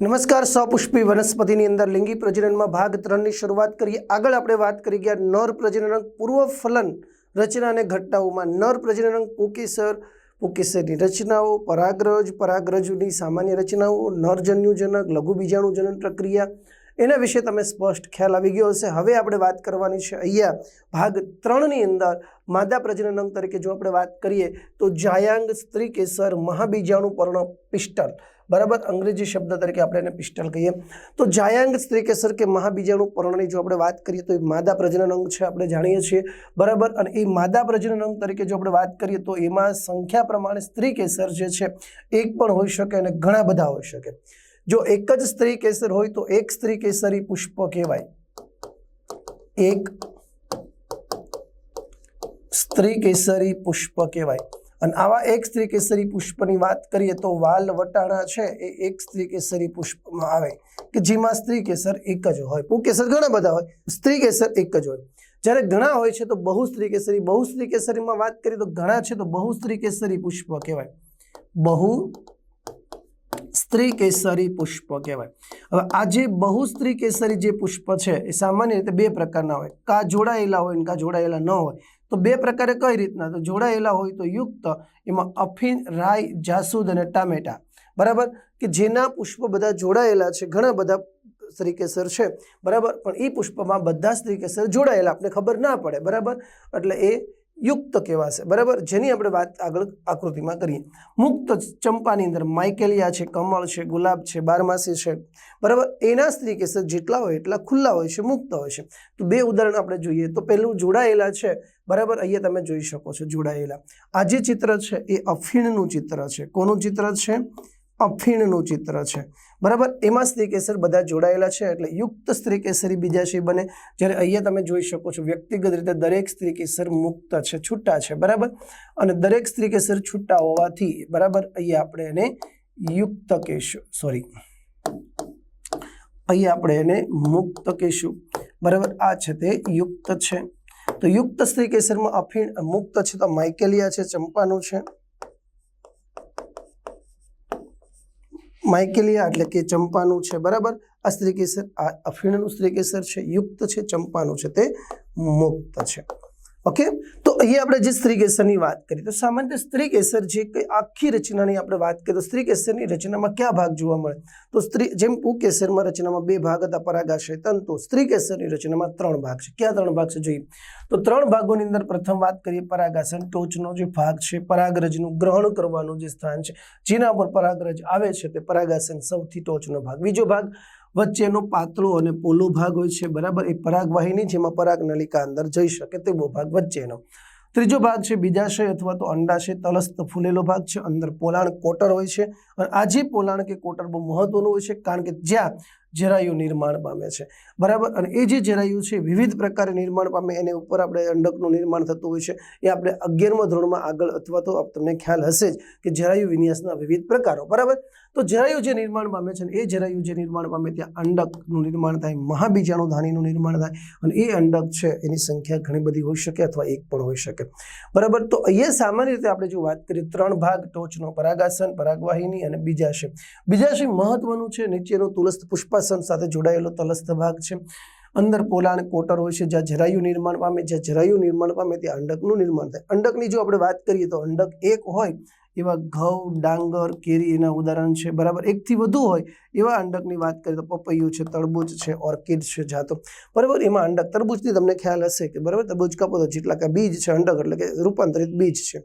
નમસ્કાર, સપુષ્પી વનસ્પતિની અંદર લિંગી પ્રજનનમાં ભાગ ત્રણની શરૂઆત કરીએ. આગળ આપણે વાત કરી ગયા નર પ્રજનન પૂર્વ ફલન રચના અને ઘટનાઓમાં. નર પ્રજનન પુકેસર પુકેસરની રચનાઓ, પરાગરજ, પરાગરજની સામાન્ય રચનાઓ, નરજન્યુજનક લઘુ બીજાણુજનન પ્રક્રિયા એના વિશે તમે સ્પષ્ટ ખ્યાલ આવી ગયો હશે. હવે આપણે વાત કરવાની છે અહીંયા ભાગ ત્રણની અંદર માદા પ્રજનન અંગ તરીકે જો આપણે વાત કરીએ તો જાયાંગ સ્ત્રી કેસર મહાબીજાણુ પર્ણ પિસ્ટલ. બરાબર? અંગ્રેજી શબ્દ તરીકે આપણે એને પિસ્ટલ કહીએ. તો જાયાંગ સ્ત્રી કેસર કે મહાબીજાણુ પર્ણની જો આપણે વાત કરીએ તો એ માદા પ્રજનન અંગ છે આપણે જાણીએ છીએ. બરાબર? અને એ માદા પ્રજનન અંગ તરીકે જો આપણે વાત કરીએ તો એમાં સંખ્યા પ્રમાણે સ્ત્રી કેસર જે છે, એક પણ હોઈ શકે અને ઘણા બધા હોઈ શકે. જો એક જ સ્ત્રી કેસર હોય તો એક સ્ત્રી કેસરી પુષ્પ કહેવાય. એક સ્ત્રી કેસરી પુષ્પ કહેવાય. અને આવા એક સ્ત્રી કેસરી પુષ્પની વાત કરીએ તો વાલ વટાણા છે, એ એક સ્ત્રી કેસરી પુષ્પમાં આવે. કે જેમાં સ્ત્રી કેસર એક જ હોય. પુકેસર ઘણા બધા હોય. સ્ત્રી કેસર એક જ હોય. જ્યારે ઘણા હોય છે તો બહુ સ્ત્રી કેસરી, બહુ સ્ત્રી કેસરીમાં વાત કરીએ તો ઘણા છે તો બહુ સ્ત્રી કેસરી પુષ્પ કહેવાય. બહુ સ્ત્રી કેસરી પુષ્પ કહેવાય. હવે આ જે બહુ સ્ત્રી કેસરી જે પુષ્પ છે એ સામાન્ય રીતે બે પ્રકારના હોય. કા જોડાયેલા હોય ને કા જોડાયેલા ન હોય. તો બે પ્રકારે કઈ રીતના? તો જોડાયેલા હોય તો યુક્ત, એમાં અફીણ રાય જાસૂદ અને ટામેટા. બરાબર? કે જેના પુષ્પ બધા જોડાયેલા છે, ઘણા બધા સ્ત્રીકેસર છે. બરાબર? પણ એ પુષ્પમાં બધા સ્ત્રીકેસર જોડાયેલા આપણે ખબર ના પડે. બરાબર? એટલે એ યુક્ત કહેવાશે. બરાબર? જેની આપણે વાત આગળ આકૃતિમાં કરીએ. મુક્ત ચંપાની અંદર માઇકેલિયા છે, કમળ છે, ગુલાબ છે, બારમાસી છે. બરાબર? એના સ્ત્રી કેસર જેટલા હોય એટલા ખુલ્લા હોય છે, મુક્ત હોય છે. તો બે ઉદાહરણ આપણે જોઈએ. તો પહેલું જોડાયેલા છે. બરાબર? અહીંયા તમે જોઈ શકો છો જોડાયેલા. આ જે ચિત્ર છે એ અફીણનું ચિત્ર છે. કોનું ચિત્ર છે? અફીણનું ચિત્ર છે. બરાબર? એમાં સ્ત્રી કેસર બધા જોડાયેલા છે, એટલે યુક્ત સ્ત્રી કેસરી બીજાશય બને. જ્યારે અહીંયા તમે જોઈ શકો છો, વ્યક્તિગત રીતે દરેક સ્ત્રી કેસર મુક્ત છે, છૂટા છે, બરાબર? અને દરેક સ્ત્રી કેસર છૂટા હોવાથી, બરાબર? અહીંયા આપણે એને યુક્ત કહેશું. સોરી અહીંયા આપણે એને મુક્ત કહેશું. બરાબર? આ છે તે યુક્ત છે. તો યુક્ત સ્ત્રી કેસરમાં અફીણ, મુક્ત છે તો માઇકેલિયા છે, ચંપાનું છે. માઇકેલિયા એટલે કે ચંપાનું છે, બરાબર? આ સ્ત્રી કેસર આ અફીણનું સ્ત્રી કેસર છે, યુક્ત છે, ચંપાનું છે, તે મુક્ત છે. ઓકે તો અહીંયા આપણે જે સ્ત્રી કેસરની વાત કરી, તો સામાન્ય સ્ત્રી કેસર જે કઈ આખી રચનાની આપણે વાત કરીએ, તો સ્ત્રી કેસરની રચનામાં કયા ભાગ જોવા મળે? તો સ્ત્રી, જેમ કેસરમાં રચનામાં બે ભાગ હતા, પરાગાશય, તંતુ. સ્ત્રી કેસરની રચનામાં ત્રણ ભાગ છે. ક્યાં ત્રણ ભાગ છે જોઈએ? તો ત્રણ ભાગોની અંદર પ્રથમ વાત કરીએ, પરાગાસન, ટોચનો જે ભાગ છે, પરાગરજનું ગ્રહણ કરવાનું જે સ્થાન છે, જેના પર પરાગરજ આવે છે, તે પરાગાસન સૌથી ટોચનો ભાગ. બીજો ભાગ વચ્ચેનો પાતળો અને પોલો ભાગ હોય છે, બરાબર? એ પરાગવાહિની જેમાં પરાગ નલિકા અંદર જઈ શકે તેવો ભાગ વચ્ચેનો. ત્રીજો ભાગ છે બીજાશય અથવા તો અંડાશય તલસ્થ ફૂલેલો ભાગ છે, અંદર પોલાણ કોટર હોય છે. અને આ જે પોલાણ કે કોટર બહુ મહત્વનું હોય છે, કારણ કે જ્યાં જરાયુ નિર્માણ પામે છે. બરાબર? અને એ જે જરાયુ છે, વિવિધ પ્રકારે નિર્માણ પામે, એની ઉપર આપણે અંડકનું નિર્માણ થતું હોય છે. એ આપણે અગિયારમા ધોરણમાં આગળ અથવા તો તમને ખ્યાલ હશે જ કે જરાયુ વિન્યાસના વિવિધ પ્રકારો, બરાબર? તો જરાયુ જે નિર્માણ પામે છે એ જરાયુ જે નિર્માણ પામે ત્યાં અંડકનું નિર્માણ થાય, મહાબીજાણુ ધાનીનું નિર્માણ થાય અને એ અંડક છે એની સંખ્યા ઘણી બધી હોઈ શકે અથવા એક પણ હોઈ શકે. બરાબર, તો અહીંયા સામાન્ય રીતે આપણે જો વાત કરીએ ત્રણ ભાગ, ટોચનો પરાગાસન, પરાગવાહિની અને બીજાશય. બીજાશય મહત્વનું છે, નીચેનું તુલસ્થ પુષ્પાસન સાથે જોડાયેલો તલસ્થ ભાગ છે. અંદર પોલાણ કોટર હોય છે જ્યાં જરાયુ નિર્માણ પામે, જ્યાં જરાયુ નિર્માણ પામે ત્યાં અંડકનું નિર્માણ થાય. અંડકની જો આપણે વાત કરીએ તો અંડક એક હોય એવા ઘઉં, ડાંગર, કેરી એના ઉદાહરણ છે, બરાબર? એકથી વધુ હોય એવા અંડકની વાત કરીએ તો પપૈયું છે, તરબૂચ છે, ઓર્કિડ છે, જાતો. બરાબર? એમાં અંડક તરબૂચની તમને ખ્યાલ હશે કે બરાબર? તરબૂચ કાપો તો જેટલા કે બીજ છે અંડક, એટલે કે રૂપાંતરિત બીજ છે.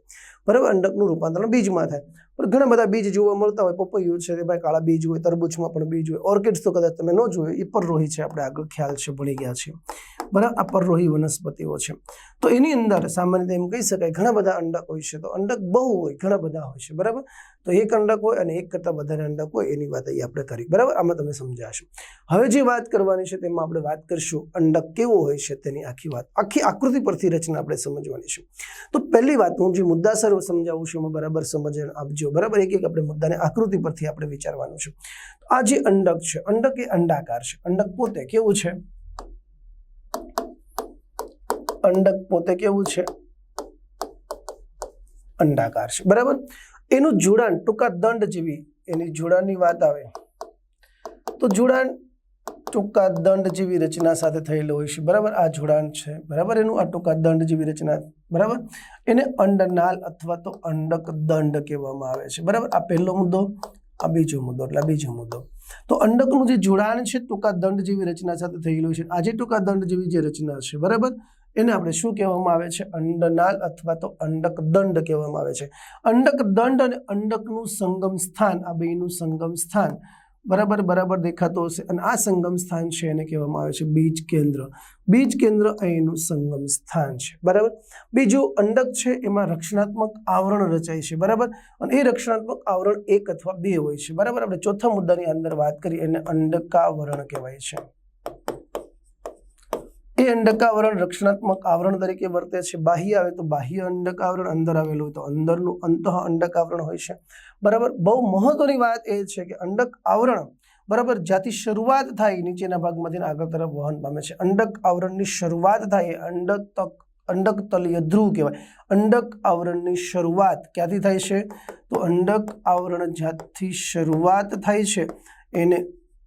બરાબર? અંડકનું રૂપાંતરણ બીજમાં થાય. પણ ઘણા બધા બીજ જોવા મળતા હોય, પપૈયું છે ભાઈ, કાળા બીજ હોય, તરબૂચમાં પણ બીજ હોય. ઓર્કિડ્સ તો કદાચ તમે ન જોયું, એ પરરોહી છે, આપણે આગળ ખ્યાલ છે, ભણી ગયા છે બરાબર? આ પરરોહી વનસ્પતિઓ છે. તો એની અંદર સામાન્ય રીતે એમ કહી શકાય, ઘણા બધા અંડક હોય છે. તો અંડક બહુ હોય, ઘણા બધા હોય છે. બરાબર? તો એક અંડક હોય અને એક કરતાં વધારે અંડક હોય, એની વાત અહીં આપણે કરી. બરાબર? આમાં તમે સમજાશો. હવે જે વાત કરવાની છે તેમાં આપણે વાત કરીશું, અંડક કેવો હોય છે તેની આખી વાત. આખી આકૃતિ પરથી રચના આપણે સમજવાની છે. તો પહેલી વાત હું જે મુદ્દાસર સમજાવું છું, એમાં બરાબર સમજણ આપજો. બરાબર? એક એક આપણે મુદ્દાને આકૃતિ પરથી આપણે વિચારવાનું છે. આ જે અંડક છે, અંડક એ અંડાકાર છે. અંડક પોતે કેવું છે? અંડક પોતે કેવું છે? અંડાકાર છે. બરાબર? એનું જોડાણ ટૂંકા દંડ જેવી, એની જોડાણની વાત આવે. તો જોડાણ ટૂંકા દંડ જેવી રચના સાથે થયેલું હોય છે. બરાબર? આ જોડાણ છે. બરાબર? એનું આ ટૂંકા દંડ જેવી રચના. બરાબર? એને અંડનાલ અથવા તો અંડક દંડ કહેવામાં આવે છે. બરાબર? આ પહેલો મુદ્દો, આ બીજો મુદ્દો, એટલે બીજો મુદ્દો. તો અંડકનું જે જોડાણ છે, ટૂંકા દંડ જેવી રચના સાથે થયેલું છે. આજે ટૂંકા દંડ જેવી જે રચના છે, બરાબર? એને આપણે શું કહેવામાં આવે છે? અંડનાલ અથવા તો અંડક દંડ કહેવામાં આવે છે. અંડક દંડ અને અંડકનું સંગમ સ્થાન, આ બેનું સંગમ સ્થાન બરાબર બરાબર દેખાતો હશે. અને આ સંગમ સ્થાન છે એને કહેવામાં આવે છે બીજ કેન્દ્ર. બીજ કેન્દ્ર અહીંનું સંગમ સ્થાન છે. બરાબર? બીજું અંડક છે એમાં રક્ષણાત્મક આવરણ રચાય છે. બરાબર? અને એ રક્ષણાત્મક આવરણ એક અથવા બે હોય છે. બરાબર? આપણે ચોથા મુદ્દાની અંદર વાત કરી, એને અંડકાવરણ કહેવાય છે. એ અંડકાવરણ રક્ષણાત્મક આવરણ તરીકે વર્તે છે. બાહ્ય આવે તો બાહ્ય અંડકાવરણ, અંદર આવેલું હોય તો અંદરનું અંતઃ અંડકાવરણ હોય છે. બરાબર? બહુ મહત્વની વાત એ છે કે અંડક આવરણ બરાબર જ્યાંથી શરૂઆત થાય નીચેના ભાગમાંથી આગળ તરફ વહન પામે છે. અંડક આવરણની શરૂઆત થાય અંડક અંડક અંડક તલીય ધ્રુવ કહેવાય. અંડક આવરણની શરૂઆત ક્યાંથી થાય છે? તો અંડક આવરણ જ્યાંથી શરૂઆત થાય છે એને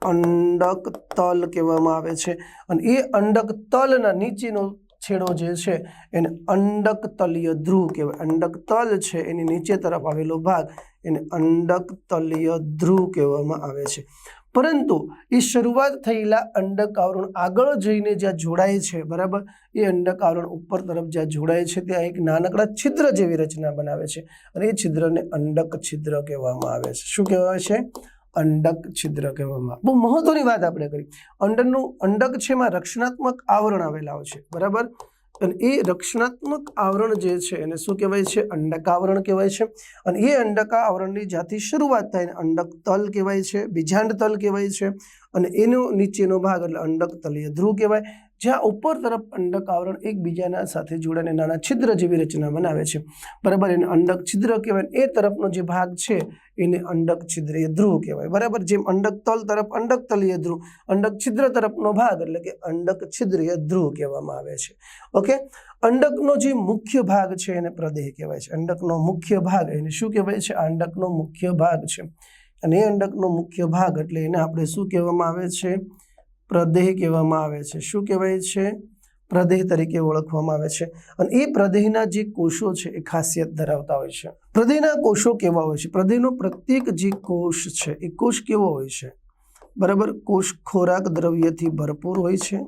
અંડક તલ કહેવામાં આવે છે. અને એ અંડક તલના નીચેનો છેડો જે છે એને અંડક તલીય ધ્રુવ કહેવાય. અંડક તલ છે એની નીચે તરફ આવેલો ભાગ. એને અંડક તલીય ધ્રુવ કહેવામાં આવે છે. પરંતુ એ શરૂઆત થયેલા અંડક આવરણ આગળ જઈને જ્યાં જોડાય છે, બરાબર? એ અંડક આવરણ ઉપર તરફ જ્યાં જોડાય છે, ત્યાં એક નાનકડા છિદ્ર જેવી રચના બનાવે છે અને એ છિદ્રને અંડક છિદ્ર કહેવામાં આવે છે. શું કહેવાય છે? અંડક છિદ્ર કહેવામાં. બહુ મહત્વની વાત આપણે કરી. અંડરનું અંડક છે એમાં રક્ષણાત્મક આવરણ આવેલા છે, બરાબર? અને એ રક્ષણાત્મક આવરણ જે છે એને શું કહેવાય છે? અંડકાવરણ કહેવાય છે. અને એ અંડકા આવરણની જ્યાંથી શરૂઆત થાય અંડક તલ કહેવાય છે, બીજાંડ તલ કહેવાય છે. અને એનો નીચેનો ભાગ એટલે અંડક તલીય ધ્રુવ કહેવાય. જ્યાં ઉપર તરફ અંડક આવરણ એકબીજાના સાથે જોડાને નાના છિદ્ર જેવી રચના બનાવે છે. બરાબર, એને અંડક છિદ્ર કહેવાય. એ તરફનો જે ભાગ છે, એને અંડક છિદ્રીય ધ્રુવ કહેવાય. બરાબર, જેમ અંડક તલ તરફ અંડક તલીય ધ્રુવ, અંડક છિદ્ર તરફનો ભાગ એટલે કે અંડક છિદ્રીય ધ્રુવ કહેવામાં આવે છે. ઓકે? અંડકનો જે મુખ્ય ભાગ છે, એને પ્રદેહ કહેવાય છે. અંડકનો મુખ્ય ભાગ, એને શું કહેવાય છે? અંડકનો મુખ્ય ભાગ છે. અને એ અંડકનો મુખ્ય ભાગ એટલે એને આપણે શું કહેવામાં આવે છે? પ્રદેહ કહેવામાં આવે છે. શું કહેવાય છે? પ્રદેહ તરીકે ઓળખવામાં આવે છે. અને એ પ્રદેહના જે કોષો છે એ ખાસિયત ધરાવતા હોય છે. પ્રદેહના કોષો કેવા હોય છે? પ્રદેહનો પ્રત્યેક જે કોષ છે એ કોષ કેવો હોય છે? બરાબર? કોષ ખોરાક દ્રવ્યથી ભરપૂર હોય છે.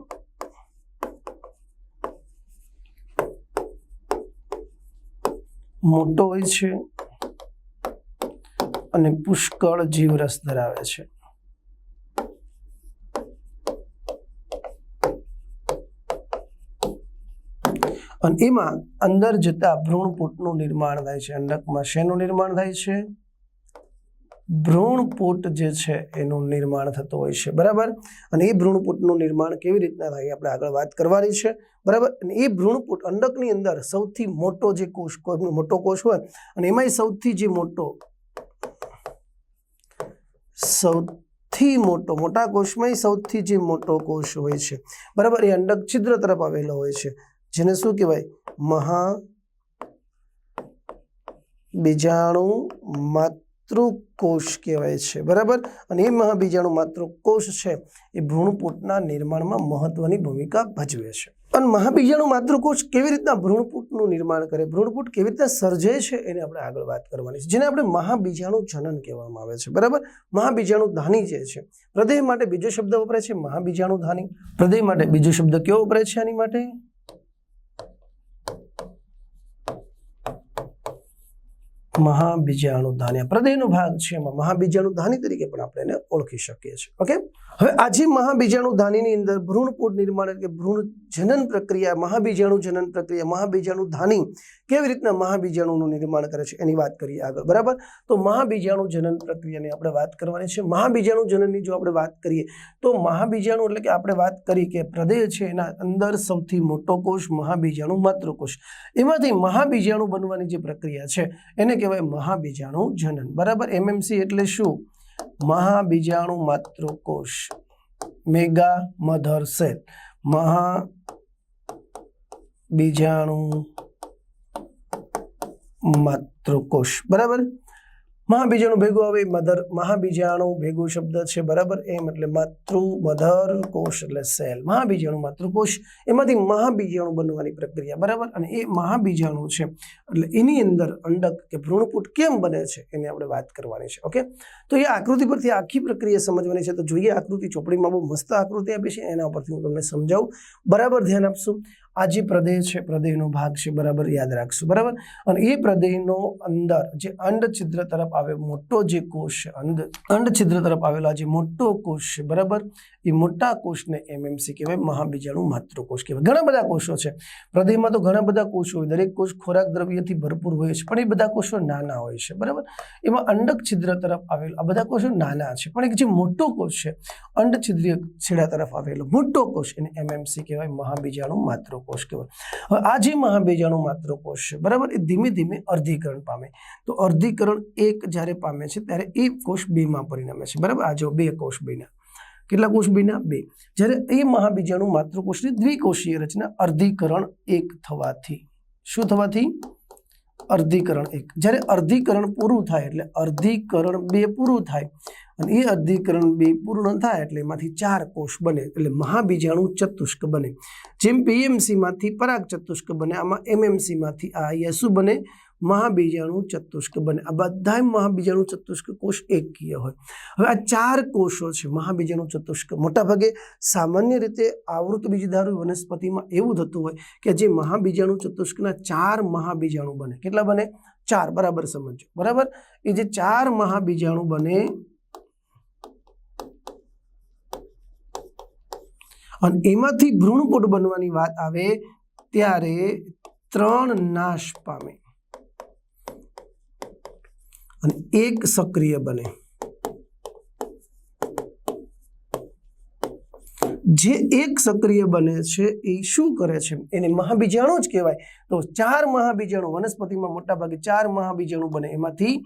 મોટો હોય છે. અને પુષ્કળ જીવરસ ધરાવે છે. અને એમાં અંદર જતા ભ્રૂણપૂટનું નિર્માણ થાય છે. અંડકમાં શેનું નિર્માણ થાય છે? ભ્રૂણપૂટ જે છે એનું નિર્માણ થતું હોય છે. બરાબર? અને એ ભ્રૂણપૂટનું નિર્માણ કેવી રીતના થાય આપણે આગળ વાત કરવાની છે. બરાબર? અને એ ભ્રૂણપૂટ અંડકની અંદર સૌથી મોટો જે કોષ મોટો કોષ હોય અને એમાંય સૌથી જે મોટો, સૌથી મોટો, મોટા કોષમાં સૌથી જે મોટો કોષ હોય છે. બરાબર? એ અંડક છિદ્ર તરફ આવેલો હોય છે. જેને શું કહેવાય? મહા બીજાણુ માતૃકોષ કહેવાય છે. બરાબર? અને એ મહાબીજાણુ માતૃકોષ છે, એ ભ્રૂણપૂટના નિર્માણમાં મહત્વની ભૂમિકા ભજવે છે. અને મહાબીજાણુ માતૃકોષ કેવી રીતના ભ્રૂણપૂટનું નિર્માણ કરે? ભ્રૂણપૂટ કેવી રીતના સર્જે છે એને આપણે આગળ વાત કરવાની છે. જેને આપણે મહાબીજાણુ જનન કહેવામાં આવે છે. બરાબર? મહાબીજાણુ ધાની જે છે, હૃદય માટે બીજો શબ્દ વપરાય છે મહાબીજાણુ ધાની. હૃદય માટે બીજો શબ્દ કેવો વપરાય છે આની માટે? મહાબીજાણુ ધાન્ય પ્રદેહનો ભાગ છે એમાં મહાબીજાણુ ધાની તરીકે પણ આપણે એને ઓળખી શકીએ છીએ. ઓકે? હવે આજે મહાબીજાણુ ધાનીની અંદર ભ્રૂણપૂટ નિર્માણ એટલે કે ભ્રૂણ જનન પ્રક્રિયા, મહાબીજાણુ જનન પ્રક્રિયા મહાબીજાણુ ધાની કેવી રીતના મહાબીજાણુનું નિર્માણ કરે છે એની વાત કરીએ આગળ. બરાબર? તો મહાબીજાણુ જનન પ્રક્રિયાની આપણે વાત કરવાની છે. મહાબીજાણુ જનનની જો આપણે વાત કરીએ, તો મહાબીજાણુ એટલે કે આપણે વાત કરી કે હૃદય છે એના અંદર સૌથી મોટો કોષ મહાબીજાણુ માતૃકોષ. એમાંથી મહાબીજાણુ બનવાની જે પ્રક્રિયા છે, એને કહેવાય મહાબીજાણુ જનન. બરાબર? એમએમસી એટલે શું? મહાબીજાણુ માતૃકોષ. Mega mother cell. મહા બીજાણુ માતૃકોષ. બરાબર? મહાબીજાણુ ભેગું આવે, મધર મહાબીજાણુ ભેગું શબ્દ છે, બરાબર? એમ એટલે માતૃ મધર કોષ એટલે સેલ. મહાબીજાણુ માતૃકોષ, એમાંથી મહાબીજાણુ બનવાની પ્રક્રિયા, બરાબર? અને એ મહાબીજાણુ છે, એટલે એની અંદર અંડક કે ભ્રૂણપુટ કેમ બને છે, એની આપણે વાત કરવાની છે, ઓકે? તો એ આકૃતિ પરથી આખી પ્રક્રિયા સમજવાની છે, તો જોઈએ આકૃતિ ચોપડીમાં બહુ મસ્ત આકૃતિ આપી છે, એના પરથી હું તમને સમજાવું. બરાબર ધ્યાન આપશું? આ જે પ્રદેહ છે, પ્રદેહનો ભાગ છે, બરાબર યાદ રાખશું, બરાબર? અને એ પ્રદેહનો અંદર જે અંડ છિદ્ર તરફ આવે, મોટો જે કોષ છે અંડ અંડ છિદ્ર તરફ આવેલો જે મોટો કોષ છે, બરાબર? એ મોટા કોષને એમએમસી કહેવાય, મહાબીજાણુ માતૃકોષ કહેવાય. ઘણા બધા કોષો છે. પ્રદેહમાં તો ઘણા બધા કોષો હોય, દરેક કોષ ખોરાક દ્રવ્યથી ભરપૂર હોય છે, પણ એ બધા કોષો નાના હોય છે, બરાબર? એમાં અંડક છિદ્ર તરફ આવેલો, આ બધા કોષો નાના છે, પણ એક જે મોટો કોષ છે અંડ છિદ્રીય છેડા તરફ આવેલો, મોટો કોષ એને એમએમસી કહેવાય, મહાબીજાણુ માતૃકોષ. કહેવાય. હવે આ જે મહાબીજાણુ માતૃકોષ છે, બરાબર? એ ધીમે ધીમે અર્ધીકરણ પામે. તો અર્ધીકરણ એક જ્યારે પામે છે, ત્યારે એ કોષ બેમાં પરિણમે છે. બરાબર? આ જો બે કોષ બન્યા કેટલા કોષ બન્યા બે. જ્યારે એ મહાબીજાણુ માતૃકોષની દ્વિકોષીય રચના અર્ધીકરણ એક થવાથી. શું થવાથી? અર્ધીકરણ એક. જ્યારે અર્ધીકરણ પૂરું થાય એટલે અર્ધીકરણ બે પૂરું થાય. અને એ અધિકરણ બે પૂર્ણ થાય એટલે એમાંથી ચાર કોષ બને, એટલે મહાબીજાણુ ચતુષ્ક બને. જેમ પીએમસીમાંથી પરાગ ચતુષ્ક બને, આમાં એમએમસીમાંથી આ અહીંયા શું બને, મહાબીજાણુ ચતુષ્ક બને. આ બધા મહાબીજાણુ ચતુષ્ક કોષ એકકીય હોય. હવે આ ચાર કોષો છે, મહાબીજાણુ ચતુષ્ક. મોટાભાગે સામાન્ય રીતે આવૃત બીજધારુ વનસ્પતિમાં એવું થતું હોય કે જે મહાબીજાણુ ચતુષ્કના ચાર મહાબીજાણુ બને. કેટલા બને? ચાર. બરાબર સમજો બરાબર? એ જે ચાર મહાબીજાણુ બને અને એમાંથી ભ્રૂણપોટ બનવાની વાત આવે ત્યારે ત્રણ નાશ પામે. અને એક સક્રિય બને. જે એક સક્રિય બને છે એ શું કરે છે? એને મહાબીજાણુ જ કહેવાય. તો ચાર મહાબીજાણુ, વનસ્પતિમાં મોટાભાગે ચાર મહાબીજાણુ બને. એમાંથી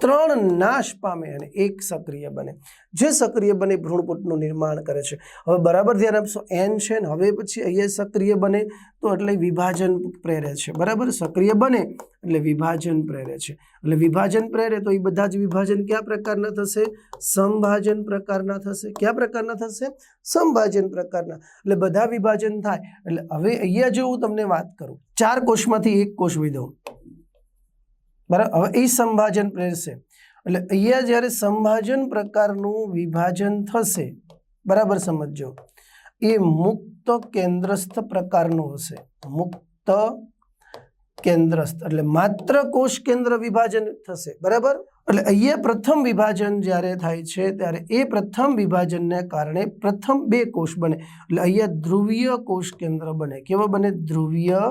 ત્રણ નાશ પામે અને એક સક્રિય બને. જે સક્રિય બને ભ્રૂણપુટનું નિર્માણ કરે છે. હવે બરાબર ધ્યાન આપશો એન છે ને હવે પછી અહીંયા સક્રિય બને તો એટલે વિભાજન પ્રેરે છે. બરાબર? સક્રિય બને એટલે વિભાજન પ્રેરે છે. એટલે વિભાજન પ્રેરે તો એ બધા જ વિભાજન કયા પ્રકારના થશે? સંભાજન પ્રકારના થશે. કયા પ્રકારના થશે? સંભાજન પ્રકારના. એટલે બધા વિભાજન થાય. એટલે હવે અહીંયા જો હું તમને વાત કરું, ચાર કોષમાંથી એક કોષ વિધો. બરાબર? હવે એ સંભાજન પ્રેરશે એટલે અહીંયા જ્યારે સંભાજન પ્રકારનું વિભાજન થશે, બરાબર સમજો એ મુક્ત કેન્દ્રસ્થ પ્રકારનું હશે. મુક્ત કેન્દ્રસ્થ, એટલે માત્ર કોષ કેન્દ્ર વિભાજન થશે, બરાબર? એટલે અહીંયા પ્રથમ વિભાજન જ્યારે થાય છે, ત્યારે એ પ્રથમ વિભાજનને કારણે પ્રથમ બે કોષ બને. એટલે અહીંયા ધ્રુવીય કોષ કેન્દ્ર બને. કેવા બને? ધ્રુવીય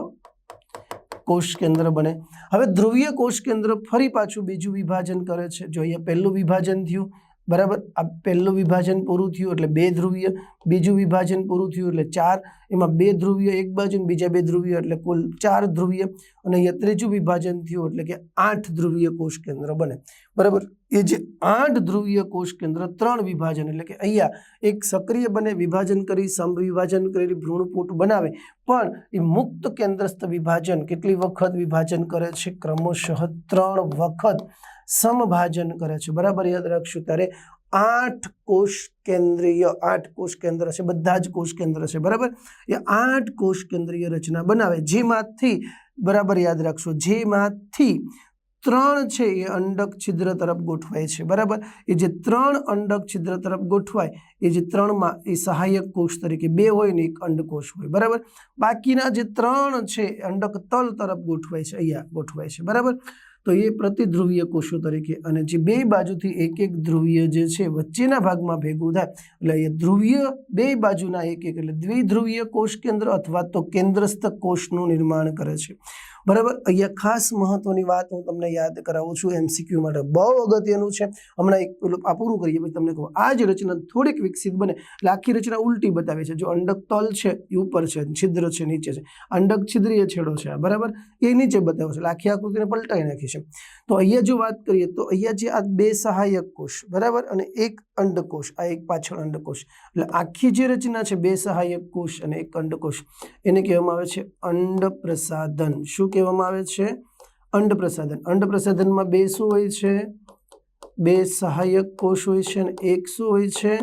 કોષ કેન્દ્ર બને. હવે ધ્રુવીય કોષ કેન્દ્ર ફરી પાછું બીજું વિભાજન કરે છે. જો અહીંયા પહેલું વિભાજન થયું બરાબર? આ પહેલું વિભાજન પૂરું થયું એટલે બે ધ્રુવીય, બીજું વિભાજન પૂરું થયું એટલે ચાર, એમાં બે ધ્રુવીય એક બાજુ બીજા બે ધ્રુવીય એટલે કુલ ચાર ધ્રુવીય અને અહીંયા ત્રીજું વિભાજન થયું એટલે કે આઠ ધ્રુવીય કોષ કેન્દ્ર બને. બરાબર? એ જે આઠ ધ્રુવીય કોષ કેન્દ્ર, ત્રણ વિભાજન એટલે કે અહીંયા એક સક્રિય બને, વિભાજન કરી, સમવિભાજન કરેલી ભ્રૂણપૂટ બનાવે. પણ એ મુક્ત કેન્દ્રસ્થ વિભાજન કેટલી વખત વિભાજન કરે છે? ક્રમશઃ ત્રણ વખત. સમભાજન કરે છે. બરાબર યાદ રાખશું ત્યારે આઠ કોષ કેન્દ્રીય, આઠ કોષ કેન્દ્ર છે, બધા જ કોષ કેન્દ્ર છે, બરાબર? એ આઠ કોષ કેન્દ્રીય રચના બનાવે. જેમાંથી, બરાબર યાદ રાખશો, જેમાંથી ત્રણ છે એ અંડક છિદ્ર તરફ ગોઠવાય છે, બરાબર? એ જે ત્રણ અંડક છિદ્ર તરફ ગોઠવાય, એ જે ત્રણમાં એ સહાયક કોષ તરીકે બે હોય ને એક અંડકોષ હોય, બરાબર? બાકીના જે ત્રણ છે અંડક તલ તરફ ગોઠવાય છે, અહીંયા ગોઠવાય છે, બરાબર? તો એ પ્રતિધ્રુવીય કોષો તરીકે અને જે બે બાજુથી એક એક ધ્રુવીય જે છે વચ્ચેના ભાગમાં ભેગું થાય, એટલે એ ધ્રુવીય બે બાજુના એક એક, એટલે દ્વિધ્રુવીય કોષ કેન્દ્ર અથવા તો કેન્દ્રસ્થ કોષનું નિર્માણ કરે છે. બરાબર? અહીંયા ખાસ મહત્વની વાત હું તમને યાદ કરાવું છું એમસીક્યુ માટે. બહુ અગત્યનું છે. હમણાં એક પેલું આ પૂરું કરીએ પછી તમને કહું. આ જ રચના થોડીક વિકસિત બને. આખી રચના ઉલટી બતાવે છે. જો અંડક તલ છે, એ ઉપર છે, છિદ્ર છે, નીચે છે. અંડક છિદ્રીય છેડો છે બરાબર? એ નીચે બતાવે છે. આખી આકૃતિને પલટાઈ નાખી છે. તો અહીંયા જો વાત કરીએ તો અહીંયા જે આ બે સહાયક કોષ, બરાબર? અને એક અંડકોષ, આ એક પાછળ અંડકોષ. એટલે આખી જે રચના છે, બે સહાયક કોષ અને એક અંડકોષ. એને કહેવામાં આવે છે અંડ પ્રસાધન શું કહેવામાં આવે છે? અંડ પ્રસાધન અંડ પ્રસાધનમાં બે શું હોય છે? બે સહાયક કોષ હોય છે અને એક શું હોય છે?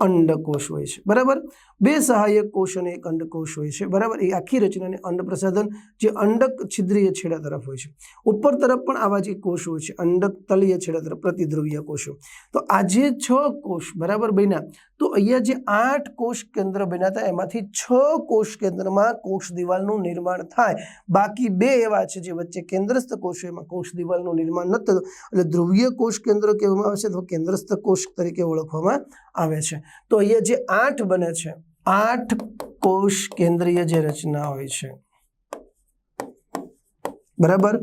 અંડકોષ હોય છે. બરાબર? બે સહાયક કોષ અને એક અંડકોષ હોય છે. બરાબર? એ આખી રચનાને અંડ પ્રસાધન જે અંડક છિદ્રીય છેડા તરફ હોય છે. ઉપર તરફ પણ આવા જે કોષ હોય છે. અંડક તલીય છેડા તરફ પ્રતિધ્રુવીય કોષો. તો આ જે છ કોષ, બરાબર બન્યા? તો અહીંયા જે આઠ કોષ કેન્દ્ર બન્યા હતા, એમાંથી છ કોષ કેન્દ્રમાં કોષ દિવાલનું નિર્માણ થાય. બાકી બે એવા છે જે વચ્ચે કેન્દ્રસ્થ કોષો, એમાં કોષ દિવાલનું નિર્માણ નથી થતું. એટલે ધ્રુવીય કોષ કેન્દ્ર કહેવામાં આવે છે અથવા કેન્દ્રસ્થ કોષ તરીકે ઓળખવામાં આવે છે. તો અહીંયા જે આઠ બને છે આઠ કોષ કેન્દ્રીય જે રચના હોય છે. બરાબર?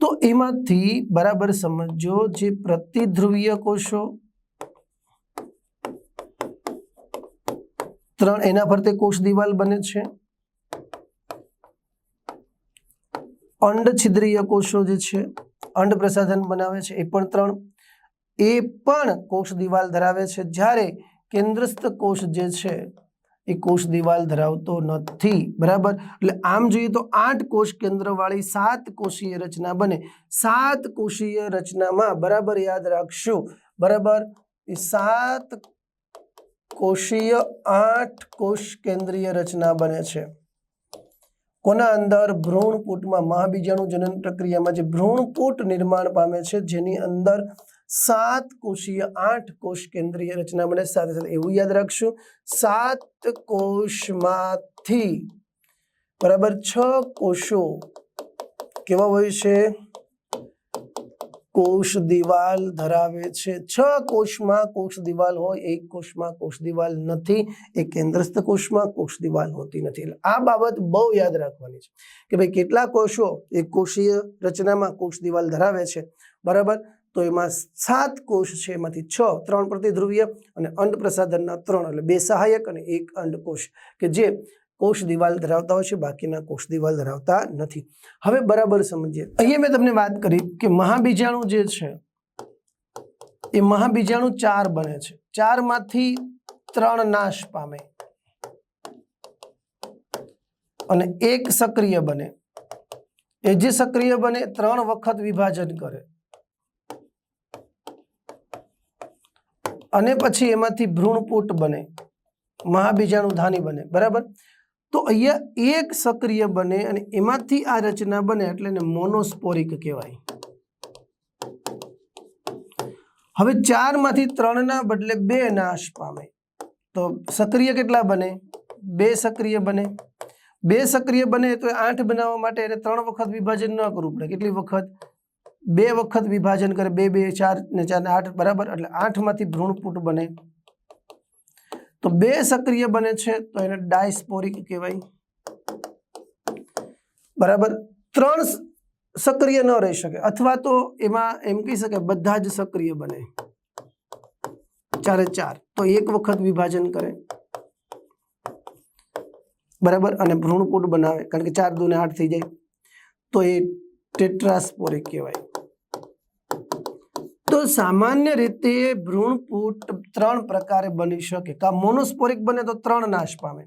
તો એમાંથી બરાબર સમજો જે પ્રતિધ્રુવીય કોષો ત્રણ, એના ફરતે કોષ દિવાલ બને છે. અંડ છિદ્રીય કોષો જે છે, અંડ પ્રસાધન બનાવે છે, એ પણ ત્રણ. એ પણ કોષ દિવાલ ધરાવે છે. જ્યારે કેન્દ્રસ્થ કોષ જે છે એ કોષ દિવાલ ધરાવતો નથી. બરાબર? એટલે આમ જોઈએ તો આઠ કોષ કેન્દ્રવાળી સાત કોષીય રચના બને. સાત કોષીય રચનામાં બરાબર યાદ રાખશો. બરાબર? એ સાત કોષીય આઠ કોષ કેન્દ્રીય રચના બને છે. કોના અંદર ભ્રૂણપૂટમાં મહાબીજાણુ જનન પ્રક્રિયામાં જે ભ્રૂણપૂટ નિર્માણ પામે છે, જેની અંદર સાત કોષીય આઠ કોષ કેન્દ્રીય રચના બને સાથે સાથે એવું યાદ રાખશું. સાત કોષમાંથી બરાબર છ કોષો કેવા હોય છે? કોષ દિવાલ ધરાવે છે. છ કોષમાં કોષ દિવાલ હોય, એક કોષમાં કોષ દિવાલ નથી એ કેન્દ્રસ્થ કોષમાં કોષ દિવાલ હોતી નથી. એટલે આ બાબત બહુ યાદ રાખવાની છે કે ભાઈ કેટલા કોષો એક કોષીય રચનામાં કોષ દિવાલ ધરાવે છે. બરાબર? તો એમાં સાત કોષ છે એમાંથી છ ત્રણ પ્રતિધ્રુવીય અને અંડ પ્રસાધનના ત્રણ, એટલે બે સહાયક અને એક અંડકોષ, કે જે કોષ દિવાલ ધરાવતા હોય છે, બાકીના કોષ દિવાલ ધરાવતા નથી. હવે બરાબર સમજીએ. અહીંયા મેં તમને વાત કરી કે મહાબીજાણુ જે છે, એ મહાબીજાણુ ચાર બને છે. ચારમાંથી ત્રણ નાશ પામે. અને એક સક્રિય બને. એ જે સક્રિય બને, ત્રણ વખત વિભાજન કરે. અને પછી એમાંથી ભ્રૂણપૂટ બને, મહાબીજાણુ ધાની બને, બરાબર? તો અહીંયા એક સક્રિય બને અને એમાંથી આ રચના બને એટલે એને મોનોસ્પોરિક કહેવાય. હવે ચારમાંથી ત્રણના બદલે બે નાશ પામે. તો સક્રિય કેટલા બને? બે સક્રિય બને. બે સક્રિય બને તો આઠ બનાવવા માટે એને ત્રણ વખત વિભાજન ન કરવું પડે. કેટલી વખત? બે વખત વિભાજન કરે, બે બે, ચાર ને ચાર ને આઠ, બરાબર? એટલે આઠમાંથી ભ્રૂણપૂટ બને. તો બે સક્રિય બને છે, તો એને ડાયસ્પોરિક કહેવાય. બરાબર? ત્રણ સક્રિય ન રહી શકે. અથવા તો એમાં એમ કહી શકે બધા જ સક્રિય બને. ચારે ચાર. તો એક વખત વિભાજન કરે. બરાબર? અને ભ્રૂણપૂટ બનાવે, કારણ કે ચાર દુને આઠ થઈ જાય. તો એ ટેટ્રાસ્પોરિક કહેવાય. તો સામાન્ય રીતે ભ્રૂણપૂટ ત્રણ પ્રકારે બની શકે. કા મોનોસ્પોરિક બને તો ત્રણ નાશ પામે.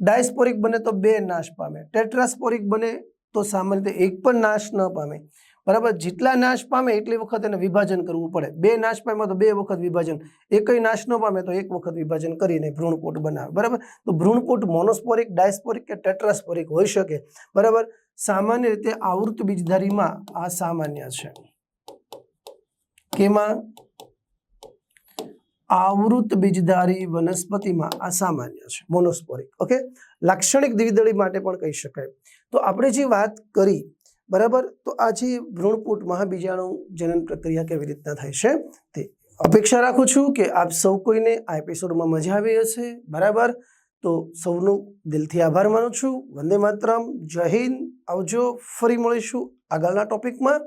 ડાયસ્પોરિક બને તો બે નાશ પામે. ટેટ્રાસ્પોરિક બને તો સામાન્ય રીતે એક પણ નાશ ન પામે. બરાબર? જેટલા નાશ પામે એટલી વખત એને વિભાજન કરવું પડે. બે નાશ પામે તો બે વખત વિભાજન. એકય નાશ ન પામે તો એક વખત વિભાજન કરીને ભ્રૂણપૂટ બનાવે. બરાબર? તો ભ્રૂણપૂટ મોનોસ્પોરિક, ડાયસ્પોરિક કે ટેટ્રાસ્પોરિક હોઈ શકે. બરાબર? સામાન્ય રીતે આવૃત બીજધારીમાં આ સામાન્ય છે. કેમાં? આવૃત બીજધારી વનસ્પતિમાં આ સામાન્ય છે મોનોસ્પોરિક ઓકે લાક્ષણિક દ્વિદળી માટે પણ કહી શકાય. તો આપણે જે વાત કરી, બરાબર? તો આ જે ભ્રૂણપૂટ મહાબીજાણુ જનન પ્રક્રિયા કેવી રીતના થાય છે, તે અપેક્ષા રાખું છું કે આપ સૌ કોઈને આ એપિસોડમાં મજા આવી હશે, બરાબર? તો સૌનું દિલથી આભાર માનું છું. વંદે માતરમ. જય હિન્દ. આવજો. ફરી મળીશું આગળના ટોપિકમાં.